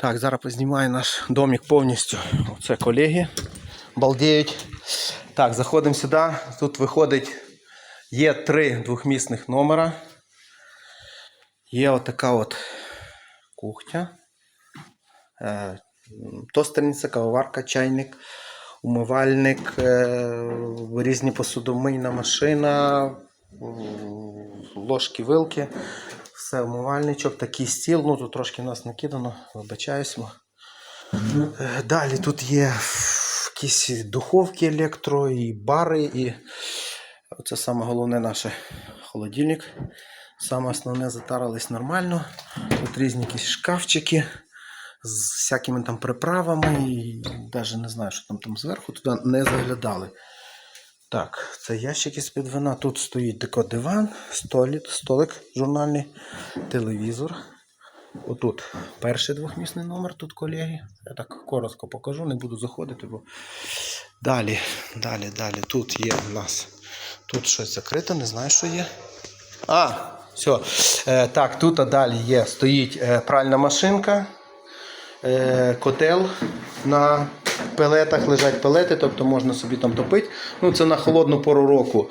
Так, зараз познімаю наш домик повністю. Оце колеги балдіють. Так, заходимо сюди. Тут виходить, є три двохмісних номера. Є отака от кухня. Е, Тостерниця, кавоварка, чайник, умивальник, е, різні посудомийна машина, ложки, вилки, все умивальничок, такий стіл. Ну тут трошки нас накидано, вибачаюсь. Е, Далі тут є якісь духовки електро, і бари, і це саме головне наше холодильник. Саме основне затарились нормально. Тут різні якісь шкафчики з всякими там приправами. І навіть не знаю, що там там зверху, туди не заглядали. Так, це ящики з-під вина. Тут стоїть тако диван, столик, столик журнальний, телевізор. Отут перший двохмісний номер, тут колеги. Я так коротко покажу, не буду заходити, бо далі, далі, далі. Тут є в нас. Тут щось закрите, не знаю, що є. А, все. Е, так, тут далі є, стоїть е, пральна машинка, е, котел на пелетах, лежать пелети, тобто можна собі там топити. Ну, це на холодну пору року.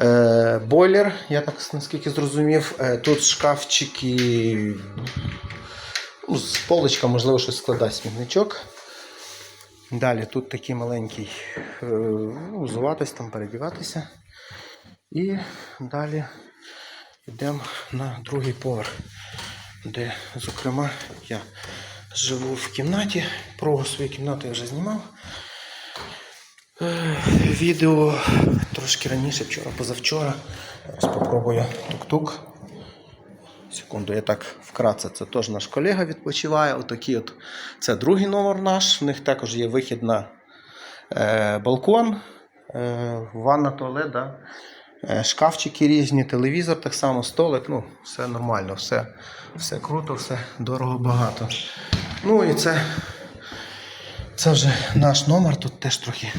Е, бойлер, я так наскільки зрозумів. Е, тут шкафчики. Ну, з поличка, можливо, щось складати смітничок. Далі тут такий маленький е, ну, взуватись, там передіватися. І далі йдемо на другий поверх, де, зокрема, я живу в кімнаті. Про свою кімнату я вже знімав. Е, Відео трошки раніше, вчора, позавчора. Зараз спробую тук-тук. Секунду, я так вкратце. Це теж наш колега відпочиває. Отакий от. Це другий номер наш. В них також є вихід на е, балкон, е, ванна, туалет, да? е, шкафчики різні, телевізор, так само, столик. Ну, все нормально, все, все круто, все дорого, багато. Ну і це, це вже наш номер. Тут теж трохи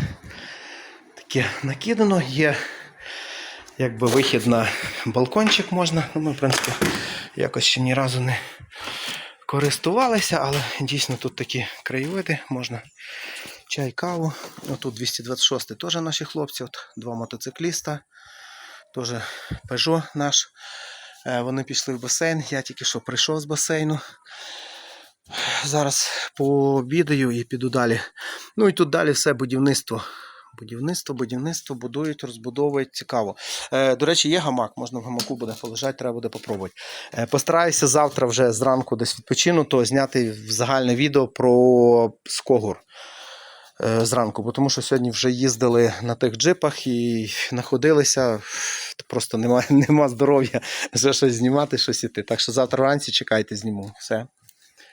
таке накидано. Є якби вихід на балкончик можна. Ну, ми, в принципі, якось ще ні разу не користувалися, але дійсно тут такі краєвиди, можна чай, каву. Отут 226-й теж наші хлопці, от два мотоцикліста, теж Peugeot наш. Е, Вони пішли в басейн, я тільки що прийшов з басейну. Зараз пообідаю і піду далі. Ну і тут далі все будівництво. Будівництво, будівництво, будують, розбудовують, цікаво. Е, до речі, є гамак, можна в гамаку буде полежати, треба буде попробувати. Е, постараюся завтра вже зранку десь відпочину, то зняти загальне відео про Скогур е, зранку, бо тому що сьогодні вже їздили на тих джипах і знаходилися. Просто нема, нема здоров'я вже щось знімати, щось іти. Так що завтра вранці чекайте, зніму. Все.